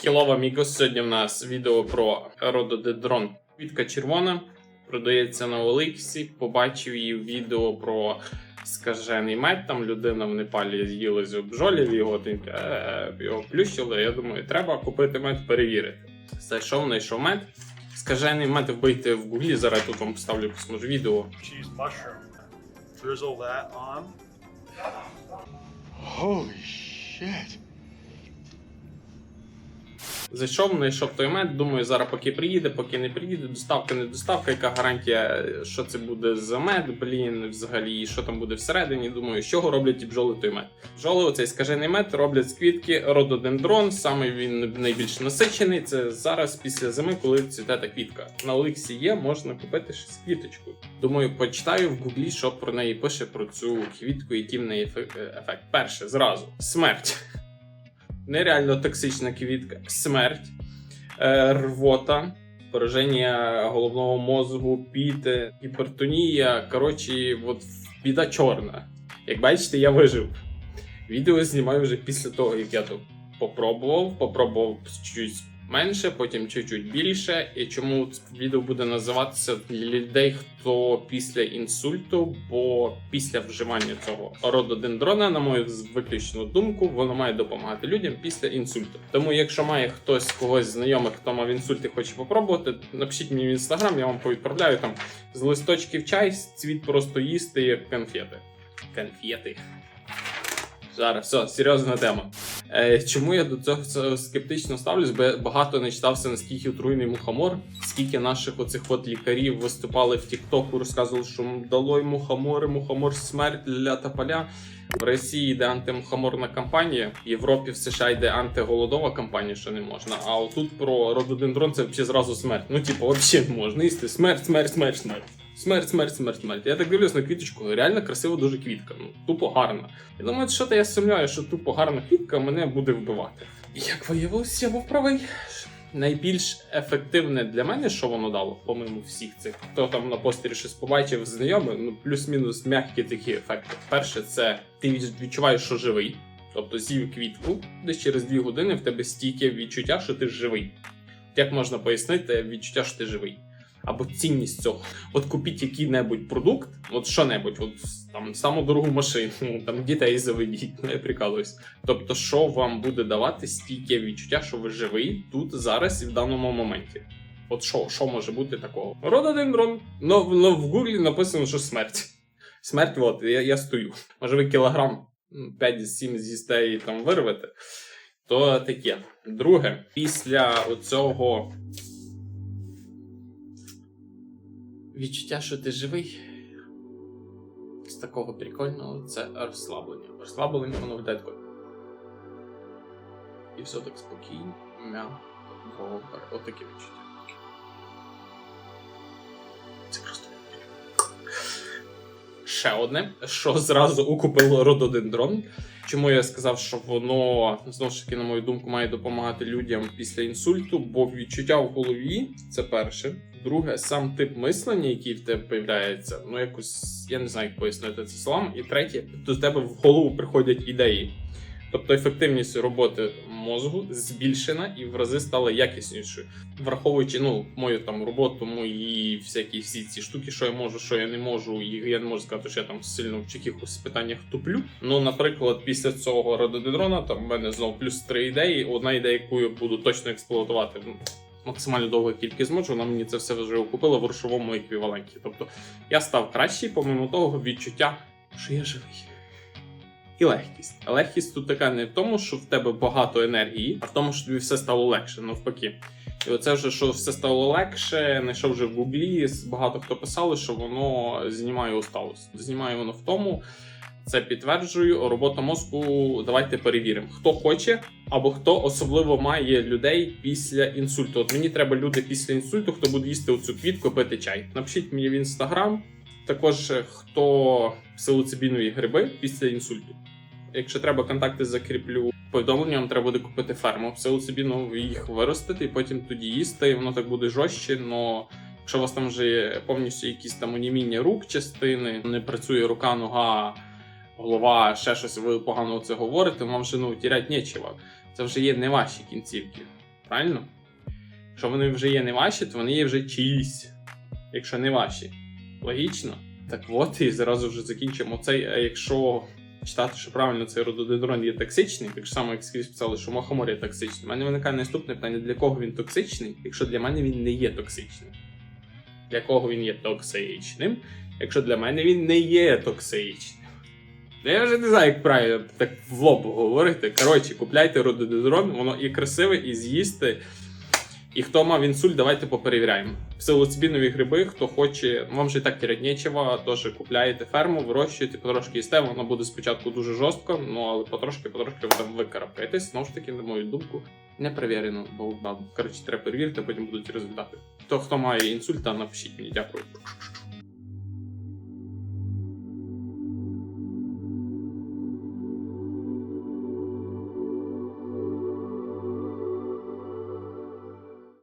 Хілова Мікос. Сьогодні в нас відео про рододендрон. Квітка червона продається на Оликсі. Побачив її відео про скажений мед. Там людина в Непалі з'їла з бджолів, його е, його плющило. Я думаю, треба купити мед, перевірити. Зайшов, знайшов мед. Скажений мед вбийте в гуглі. Зараз тут вам поставлю якось відео. cheese mushroom. Drizzle that on. Holy shit. Зайшов, знайшов той мед. Думаю, зараз поки приїде, поки не приїде, доставка, не доставка, яка гарантія, що це буде за мед, блін, взагалі, і що там буде всередині. Думаю, з чого роблять ті бджоли той мед. Бджоли, оцей скажений мед, роблять з квітки рододендрон. Саме він найбільш насичений. Це зараз після зими, коли цвіте та квітка. На Олексі є, можна купити ще з квіточкою. Думаю, почитаю в гуглі, що про неї пише про цю квітку, який в неї ефект. Перше, зразу смерть нереально токсична квітка, смерть, е, рвота, пораження головного мозку, піти, гіпертонія. Коротше, от біда чорна. Як бачите, я вижив. Відео знімаю вже після того, як я тут попробував. Попробував чуть менше, потім чуть-чуть більше. І чому відео буде називатися для людей, хто після інсульту, бо після вживання цього рододендрона, на мою виключну думку, воно має допомагати людям після інсульту. Тому, якщо має хтось когось знайомих, хто мав інсульт і хоче попробувати, напишіть мені в інстаграм, я вам повідправляю там з листочків чай, цвіт просто їсти як конфети. Конфети. Зараз, все, серйозна тема. Е, чому я до цього скептично ставлюсь? Бо я багато не читався, наскільки отруйний мухомор, скільки наших оцих от лікарів виступали в Тіктоку, розказували, що дало йому мухомори, мухомор смерть для тополя. В Росії йде антимухоморна кампанія, в Європі в США йде антиголодова кампанія, що не можна. А отут про рододендрон це взагалі зразу смерть. Ну, типу, взагалі можна їсти. Смерть, смерть, смерть, смерть. Смерть, смерть, смерть, смерть. Я так дивлюсь на квіточку, реально красива дуже квітка. Ну, тупо гарна. Я думаю, що то я сумніваю, що тупо гарна квітка мене буде вбивати. І як виявилось, я був правий. Найбільш ефективне для мене, що воно дало, помимо всіх цих, хто там на постері щось побачив знайомий, ну плюс-мінус м'які такі ефекти. Перше, це ти відчуваєш, що живий. Тобто з'їв квітку, десь через 2 години в тебе стільки відчуття, що ти живий. Як можна пояснити відчуття, що ти живий? Або цінність цього. От купіть який-небудь продукт, от що-небудь, от там саму дорогу машину, там дітей заведіть, я прикалуюсь. Тобто, що вам буде давати стільки відчуття, що ви живий тут, зараз і в даному моменті. От що, що може бути такого? Рододендрон. Ну, ну в гуглі написано, що смерть. Смерть, от, я, я стою. Може, ви кілограм 5-7 з'їсте і там вирвете. То таке. Друге, після оцього відчуття, що ти живий. З такого прикольного це розслаблення. Розслаблення воно в таке. І все так спокійно, м'яко, добре. Отаке відчуття. Ще одне, що зразу укупило рододендрон. Чому я сказав, що воно знову ж таки, на мою думку, має допомагати людям після інсульту, бо відчуття в голові це перше. Друге, сам тип мислення, який в тебе появляється, ну якось я не знаю, як пояснити це словом. І третє, до тебе в голову приходять ідеї. Тобто ефективність роботи мозку збільшена і в рази стала якіснішою, враховуючи ну мою там роботу, мої всякі всі ці штуки, що я можу, що я не можу, і я не можу сказати, що я там сильно в якихось питаннях туплю. Ну, наприклад, після цього рододендрона там в мене знову плюс три ідеї. Одна ідея, яку я буду точно експлуатувати ну, максимально довго кількість зможу, вона мені це все вже окупила в грошовому еквіваленті. Тобто я став кращий, помимо того, відчуття, що я живий. І легкість. Легкість тут така не в тому, що в тебе багато енергії, а в тому, що тобі все стало легше, навпаки. І оце вже, що все стало легше, знайшов вже в гуглі, багато хто писали, що воно знімає усталость. Знімає воно в тому, це підтверджую. Робота мозку. Давайте перевіримо, хто хоче, або хто особливо має людей після інсульту. От мені треба люди після інсульту, хто буде їсти оцю квітку, пити чай. Напишіть мені в інстаграм. Також е, хто псилоцибінові гриби після інсульту. Якщо треба контакти закріплю повідомлення, вам треба буде купити ферму псилоцибіну, їх виростити і потім тоді їсти, і воно так буде жорстче, но якщо у вас там вже є повністю якісь там оніміння рук частини, не працює рука, нога, голова, ще щось, ви погано це говорите, вам вже ну тірять нічого. Це вже є не ваші кінцівки. Правильно? Якщо вони вже є не ваші, то вони є вже чиїсь. Якщо не ваші. Логічно? Так от і зразу вже закінчимо цей. А якщо читати, що правильно цей рододендрон є токсичний, так само як скрізь писали, що мохомор є токсичний. У мене виникає наступне питання: для кого він токсичний, якщо для мене він не є токсичним? Для кого він є токсичним, якщо для мене він не є токсичним? Та Я вже не знаю, як правильно так в лоб говорити. Коротше, купляйте рододендрон, воно і красиве, і з'їсти. І хто мав інсульт, давайте поперевіряємо. Псилоцибінові гриби, хто хоче, вам же і так терять нічого, теж купляєте ферму, вирощуєте, потрошки їсте, воно буде спочатку дуже жорстко, ну але потрошки-потрошки ви там викарабкаєтесь. Знову ж таки, на мою думку, не перевірено, бо коротше, треба перевірити, потім будуть результати. То, хто має інсульт, напишіть мені, дякую.